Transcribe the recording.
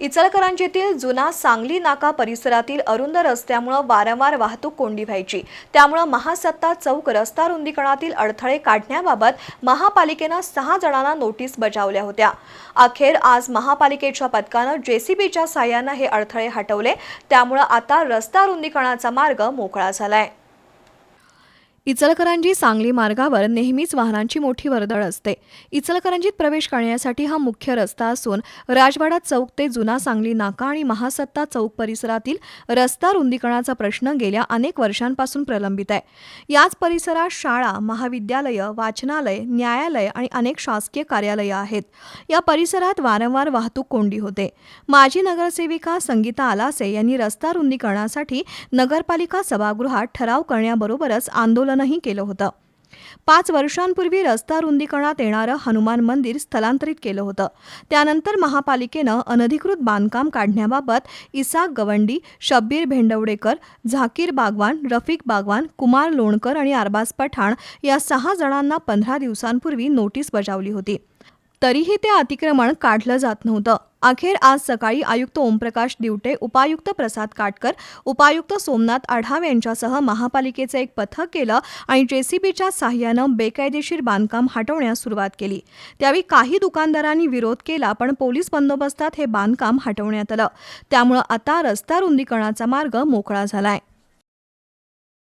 इचलकरंजीतील जुना सांगली नाका परिसरातील अरुंद रस्त्यामुळं वारंवार वाहतूक कोंडी व्हायची. त्यामुळं महासत्ता चौक रस्ता रुंदीकरणातील अडथळे काढण्याबाबत महापालिकेनं सहा जणांना नोटीस बजावल्या होत्या. अखेर आज महापालिकेच्या पथकानं जेसीबीच्या साह्यानं हे अडथळे हटवले. त्यामुळं आता रस्ता रुंदीकरणाचा मार्ग मोकळा झालाय. इचलकरंजी सांगली मार्गावर नेहमीच वाहनांची मोठी वर्दळ असते. इचलकरंजीत प्रवेश करण्यासाठी हा मुख्य रस्ता असून राजवाडा चौक ते जुना सांगली नाका आणि महासत्ता चौक परिसरातील रस्ता रुंदीकरणाचा प्रश्न गेल्या अनेक वर्षांपासून प्रलंबित आहे. याच परिसरात शाळा महाविद्यालयं वाचनालय न्यायालय आणि अनेक शासकीय कार्यालयं आहेत. या परिसरात वारंवार वाहतूक कोंडी होते. माजी नगरसेविका संगीता आलासे यांनी रस्ता रुंदीकरणासाठी नगरपालिका सभागृहात ठराव करण्याबरोबरच आंदोलन आंदोलनही केलं होतं. पाच वर्षांपूर्वी रस्ता रुंदीकरणात येणारं हनुमान मंदिर स्थलांतरित केलं होतं. त्यानंतर महापालिकेनं अनधिकृत बांधकाम काढण्याबाबत इसाक गवंडी शब्बीर भेंडवडेकर झाकीर बागवान रफिक बागवान कुमार लोणकर आणि अरबाज पठाण या सहा जणांना पंधरा दिवसांपूर्वी नोटीस बजावली होती. तरीही ते अतिक्रमण काढलं जात नव्हतं. अखेर आज सकाळी आयुक्त ओमप्रकाश दिवटे उपायुक्त प्रसाद काटकर उपायुक्त सोमनाथ आढाव यांच्यासह महापालिकेचं एक पथक केलं आणि जेसीबीच्या साह्यानं बेकायदेशीर बांधकाम हटवण्यास सुरुवात केली. त्यावेळी काही दुकानदारांनी विरोध केला पण पोलीस बंदोबस्तात हे बांधकाम हटवण्यात आलं. त्यामुळं आता रस्ता रुंदीकरणाचा मार्ग मोकळा झालाय.